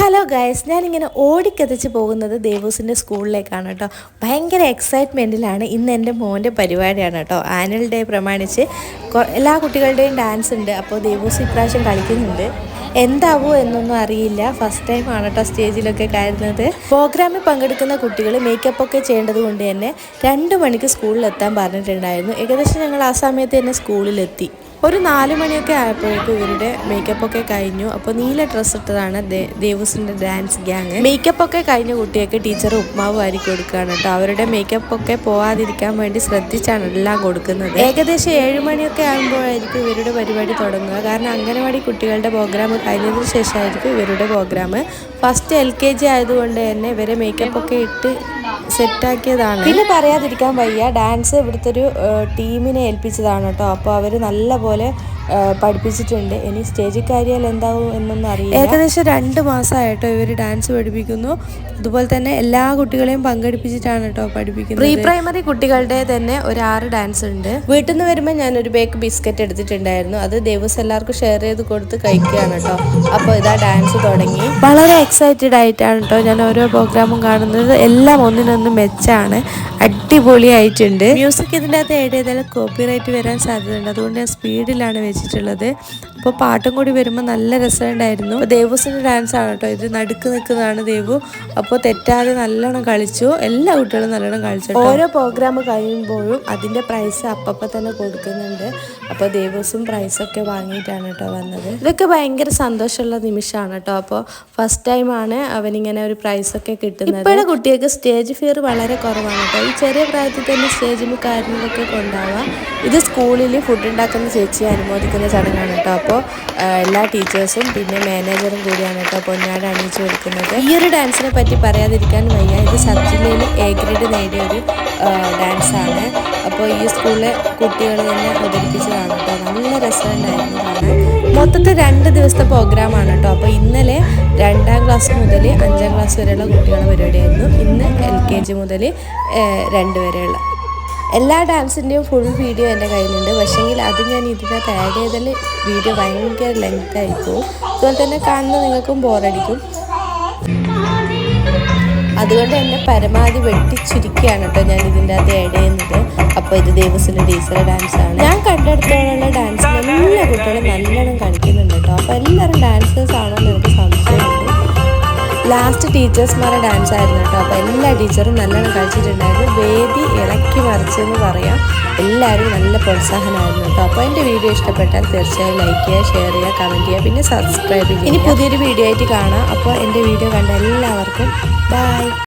Hello guys ഞാനിങ്ങനെ ഓടിക്കതച്ച് പോകുന്നത് ദേവൂസിന്റെ സ്കൂളിലേക്കാണ് കേട്ടോ. ഭയങ്കര എക്സൈറ്റ്മെന്റിലാണ് ഇന്ന് എന്റെ മോന്റെ പരിപാടിയാണ് കേട്ടോ. ആനുവൽ ഡേ പ്രമാണിച്ച് എല്ലാ കുട്ടികളുടെയും ഡാൻസ് ഉണ്ട്. അപ്പോൾ ദേവൂസ് ഇപ്രാവശ്യം കളിക്കുന്നുണ്ട്. എന്താവോ എന്നൊന്നും അറിയില്ല. ഫസ്റ്റ് ടൈം ആണ് കേട്ടോ സ്റ്റേജിലൊക്കെ കയറുന്നത്. പ്രോഗ്രാമിൽ പങ്കെടുക്കുന്ന കുട്ടികൾ മേക്കപ്പ് ഒക്കെ ചെയ്യേണ്ടത് കൊണ്ട് തന്നെ രണ്ട് മണിക്ക് സ്കൂളിലെത്താൻ പറഞ്ഞിട്ടുണ്ടായിരുന്നു. ഏകദേശം ഞങ്ങൾ ആ സമയത്ത് തന്നെ സ്കൂളിലെത്തി ഒരു നാല് മണിയൊക്കെ ആയപ്പോഴേക്കും ഇവരുടെ മേക്കപ്പ് ഒക്കെ കഴിഞ്ഞു. അപ്പോൾ നീല ഡ്രസ്സ് ഇട്ടതാണ് ദേവൂസിന്റെ ഡാൻസ് ഗ്യാങ് മേക്കപ്പ് ഒക്കെ കഴിഞ്ഞ കുട്ടിയൊക്കെ ടീച്ചർ ഉപ്മാവ് വാരി കൊടുക്കുകയാണ് കേട്ടോ അവരുടെ മേക്കപ്പ് ഒക്കെ പോവാതിരിക്കാൻ വേണ്ടി ശ്രദ്ധിച്ചാണ് എല്ലാം കൊടുക്കുന്നത്. ഏകദേശം ഏഴ് മണിയൊക്കെ ആകുമ്പോഴായിരിക്കും ഇവരുടെ പരിപാടി തുടങ്ങുക. കാരണം അംഗനവാടി കുട്ടികളുടെ പ്രോഗ്രാം കഴിഞ്ഞതിന് ശേഷമായിരിക്കും ഇവരുടെ program first L K G ആയതുകൊണ്ട് തന്നെ ഇവരെ മേക്കപ്പ് ഒക്കെ ഇട്ട് സെറ്റാക്കിയതാണ് പിന്നെ പറയാതിരിക്കാൻ വയ്യ. ഡാൻസ് ഇവിടുത്തെ ഒരു ടീമിനെ ഏൽപ്പിച്ചതാണ് കേട്ടോ. അപ്പോൾ അവർ നല്ല പോലെ പഠിപ്പിച്ചിട്ടുണ്ട്. ഇനി സ്റ്റേജിൽ കാര്യാൽ എന്താവും എന്നൊന്നും അറിയില്ല. ഏകദേശം രണ്ട് മാസമായിട്ടോ ഇവർ ഡാൻസ് പഠിപ്പിക്കുന്നു. അതുപോലെ തന്നെ എല്ലാ കുട്ടികളെയും പങ്കെടുപ്പിച്ചിട്ടാണ് കേട്ടോ പഠിപ്പിക്കുന്നത്. പ്രീ പ്രൈമറി കുട്ടികളുടെ തന്നെ ഒരു ആറ് ഡാൻസ് ഉണ്ട്. വീട്ടിൽ നിന്ന് വരുമ്പോൾ ഞാനൊരു ബേക്ക് ബിസ്ക്കറ്റ് എടുത്തിട്ടുണ്ടായിരുന്നു. അത് ദിവസം എല്ലാവർക്കും ഷെയർ ചെയ്ത് കൊടുത്ത് കഴിക്കുകയാണ് കേട്ടോ. അപ്പോൾ ഇതാ ഡാൻസ് തുടങ്ങി. വളരെ എക്സൈറ്റഡ് ആയിട്ടാണ് കേട്ടോ ഞാൻ ഓരോ പ്രോഗ്രാമും കാണുന്നത്. എല്ലാം ഒന്നിനൊന്ന് മെച്ചാണ്. അടിപൊളിയായിട്ടുണ്ട്. മ്യൂസിക് ഇതിന്റെ അകത്ത് ഏഡ് ചെയ്താൽ കോപ്പിറൈറ്റ് വരാൻ സാധ്യതയുണ്ട്. അതുകൊണ്ട് ഞാൻ സ്പീഡിലാണ് വെച്ചിട്ടുള്ളത്. അപ്പോൾ പാട്ടും കൂടി വരുമ്പോൾ നല്ല രസമുണ്ടായിരുന്നു. ദേവൂസിന്റെ ഡാൻസ് ആണ് കേട്ടോ ഇത്. നടുക്ക് നിൽക്കുന്നതാണ് ദേവു. അപ്പോൾ തെറ്റാതെ നല്ലോണം കളിച്ചു. എല്ലാ കുട്ടികളും നല്ലോണം കളിച്ചു ഓരോ പ്രോഗ്രാം കഴിയുമ്പോഴും അതിന്റെ പ്രൈസ് അപ്പപ്പം തന്നെ കൊടുക്കുന്നുണ്ട്. അപ്പോൾ ദേവൂസും പ്രൈസൊക്കെ വാങ്ങിയിട്ടാണ് കേട്ടോ വന്നത്. ഇതൊക്കെ ഭയങ്കര സന്തോഷമുള്ള നിമിഷമാണ് കേട്ടോ അപ്പോൾ ഫസ്റ്റ് ടൈമാണ് അവനിങ്ങനെ ഒരു പ്രൈസൊക്കെ കിട്ടുന്നത്. ഇപ്പോഴും കുട്ടികൾക്ക് സ്റ്റേജ് ഫിയർ വളരെ കുറവാണ് കേട്ടോ ഈ ചെറിയ പ്രായത്തിൽ തന്നെ സ്റ്റേജിൽ കാര്യങ്ങളൊക്കെ കൊണ്ടാവാം. ഇത് സ്കൂളിൽ ഫുഡ് ഉണ്ടാക്കുന്ന ചേച്ചിയെ അനുമോദിക്കുന്ന ചടങ്ങാണ് കേട്ടോ അപ്പോൾ എല്ലാ ടീച്ചേഴ്സും പിന്നെ മാനേജറും കൂടിയാണ് കേട്ടോ പൊന്നാട് അണിയിച്ചു കൊടുക്കുന്നത് ഈ ഒരു ഡാൻസിനെ പറ്റി പറയാതിരിക്കാൻ വയ്യ. ഇത് സബ് ജില്ലയിൽ എ ഗ്രേഡ് നേടിയ ഒരു ഡാൻസാണ്. അപ്പോൾ ഈ സ്കൂളിലെ കുട്ടികൾ തന്നെ അവതരിപ്പിച്ചതാണ് കേട്ടോ. നല്ല രസമുണ്ടായിരുന്നു കാണാൻ. മൊത്തത്തിൽ രണ്ട് ദിവസത്തെ പ്രോഗ്രാമാണ് കേട്ടോ. അപ്പോൾ ഇന്നലെ രണ്ടാം ക്ലാസ് മുതൽ അഞ്ചാം ക്ലാസ് വരെയുള്ള കുട്ടികളുടെ പരിപാടിയായിരുന്നു. ഇന്ന് എൽ കെ ജി മുതൽ രണ്ട് വരെയുള്ള എല്ലാ ഡാൻസിന്റെയും ഫുൾ വീഡിയോ എന്റെ കയ്യിലുണ്ട്. പക്ഷേങ്കിൽ അത് ഞാൻ ഇതിനകത്ത് ആഡ് ചെയ്താൽ വീഡിയോ ഭയങ്കര ലെങ്ത് ആയിപ്പോവും അതുപോലെ തന്നെ കാണുന്ന നിങ്ങൾക്കും ബോറടിക്കും അതുകൊണ്ട് എന്നെ പരമാവധി വെട്ടിച്ചുരുക്കിയാണ് കേട്ടോ ഞാൻ ഇതിന്റെ അകത്ത് ആഡ് ചെയ്യുന്നത്. അപ്പോൾ ഇത് ദേവസിന്റെ ടീച്ചറുടെ ഡാൻസാണ് ഞാൻ കണ്ടെടുത്തോളം ഡാൻസ് എല്ലാ കുട്ടികളും നല്ലോണം കളിക്കുന്നുണ്ട് കേട്ടോ. അപ്പോൾ എല്ലാവരും ഡാൻസേഴ്സ് ആണോ ലാസ്റ്റ് ടീച്ചേഴ്സ്മാരുടെ ഡാൻസ് ആയിരുന്നു കേട്ടോ. അപ്പോൾ എല്ലാ ടീച്ചറും നല്ലോണം കളിച്ചിട്ടുണ്ടായിരുന്നു. വേദി ഇളക്കി മറിച്ചെന്ന് പറയാം. എല്ലാവരും നല്ല പ്രോത്സാഹനമായിരുന്നു കേട്ടോ. അപ്പോൾ എന്റെ വീഡിയോ ഇഷ്ടപ്പെട്ടാൽ തീർച്ചയായും ലൈക്ക് ചെയ്യുക ഷെയർ ചെയ്യുക കമന്റ് ചെയ്യുക പിന്നെ സബ്സ്ക്രൈബ് ചെയ്യുക. ഇനി പുതിയൊരു വീഡിയോ ആയിട്ട് കാണാം. അപ്പോൾ എന്റെ വീഡിയോ കണ്ട എല്ലാവർക്കും ബൈ